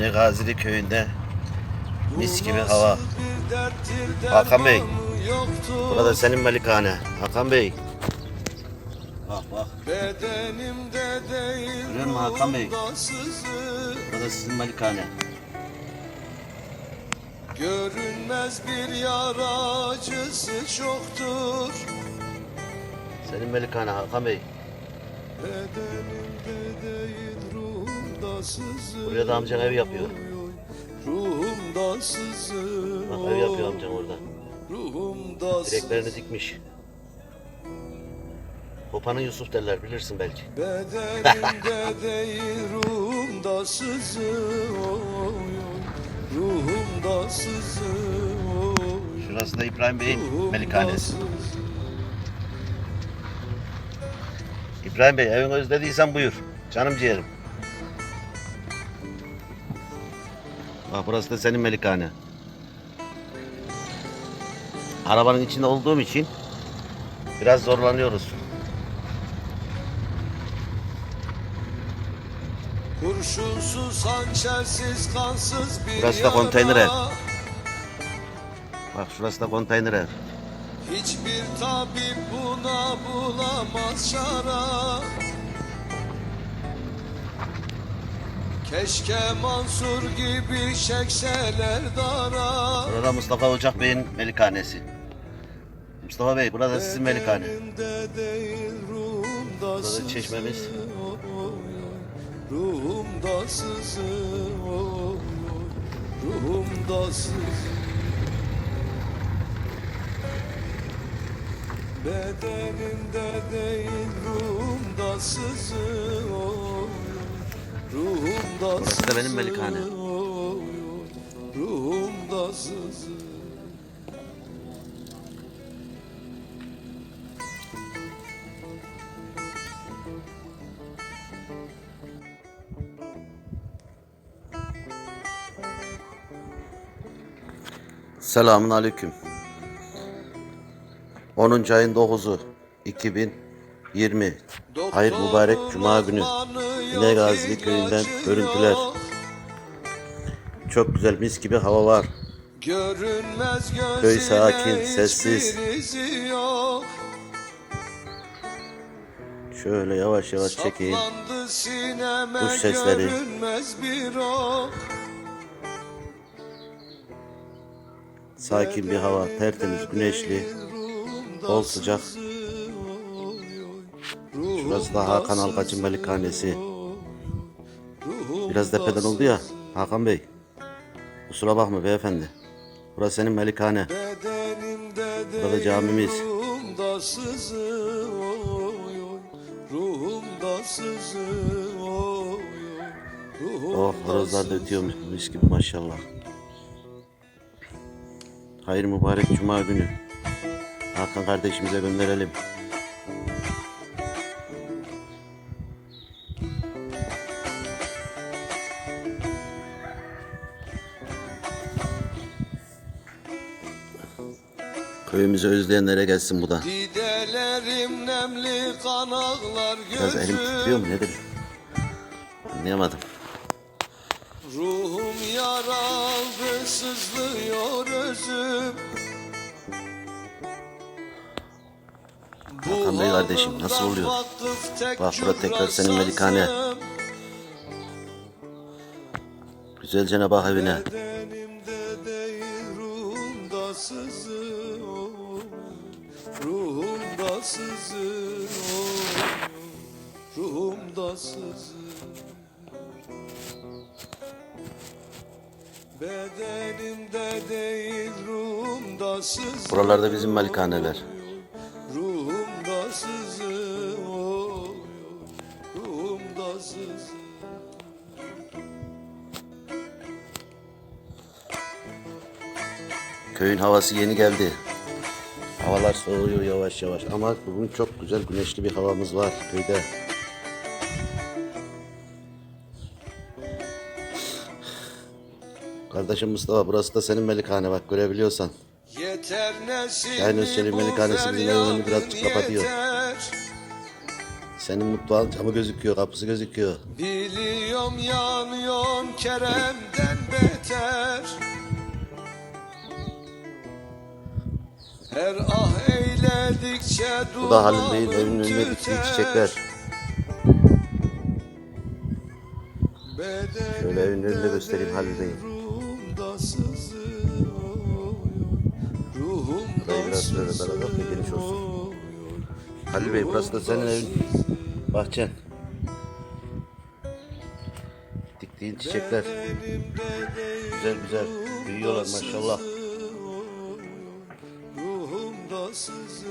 Yine Gazili köyünde mis gibi hava. Hakan Bey. Burada senin melikane. Hakan Bey. Bak bak. Bedenimde değil Görüyor musun Hakan Bey? Burada sizin melikane. Görünmez bir yara acısı çoktur Senin melikane Hakan Bey. Bedenimde değil Buraya da amcan ev yapıyor. Ruhumda Bak ev yapıyor amcam orada. Ruhumda Direklerini dikmiş. Hopanın Yusuf derler bilirsin belki. Bedenimde değil ruhumda sızı oy, oy. Ruhumda sızı oy. Şurası da İbrahim Bey'in sızı. İbrahim Bey evini özlediysen buyur. Canım ciğerim. Bak burası da senin melikane. Arabanın içinde olduğum için biraz zorlanıyoruz. Kurşunsuz, hançersiz, kansız bir Burası da konteyner ev. Bak şurası da konteyner ev. Hiçbir tabip buna bulamaz şara Keşke Mansur gibi çekseler dara Burada Mustafa Ocak Bey'in melikanesi. Mustafa Bey burada sizin melikane. Bedenimde değil ruhumda Burada sızı çeşmemiz. oy, oy. Ruhumda sızı oy, oy. Ruhumda sızı Bedenimde değil ruhumda sızı oy, oy. Burası da benim melikane. Ruhumda Selamun Aleyküm. 10. ayın 9'u 2020. Hayır mübarek Cuma günü. Yine Gazili köyünden görüntüler. Çok güzel mis gibi hava var. Görünmez Köy sakin, sessiz. Şöyle yavaş yavaş çekeyim. Kuş sesleri. Sakin bir hava, tertemiz, güneşli, bol sıcak. Şurası da Hakan Alkaç'ın melikanesi. Biraz tepeden oldu ya Hakan Bey. Kusura bakma beyefendi. Burası senin. Bedenimde Burada camimiz. Ruhumda sızı oy, oy. Ruhumda sızı oy, oy. Ruhumda Oh horozlar da ötüyormuş mis gibi maşallah. Hayır mübarek cuma günü. Hakan kardeşimize gönderelim. Köyümüzü özleyenlere gelsin bu da. Didelerim nemli kanaklar Biraz elim titriyor gözüm mu nedir? Anlayamadım. Ruhum yaraldı sızlıyor özüm Hakan Bey kardeşim, nasıl oluyor? Bak, burada tekrar senin melikane. sazım. Güzelce bak evine. Ruhumda sızı oy. Ruhumda sızı Bedenimde değil ruhumda sızı Buralarda bizim malikaneler. Ruhumda sızı oy. Ruhumda sızı Köyün havası yeni geldi. Havalar soğuyor yavaş yavaş ama bugün çok güzel güneşli bir havamız var köyde. Kardeşim Mustafa burası da senin melikane bak görebiliyorsan. Yeter Şahin Özçelik'in melikanesi bizim evini birazcık kapatıyor. Senin mutfağın camı gözüküyor, kapısı gözüküyor. Biliyorum yanıyorsun Kerem'den beter Bu da Halil Bey'in evinin önünde diktiği çiçekler. Şöyle evin önünde göstereyim sızıyor Ruhumda Burayı biraz böyle beraber de geniş olsun. Halil Bey burası da senin evin. Bahçen. Diktiğin çiçekler. Güzel güzel. Büyüyorlar maşallah. Ruhumda sızıyor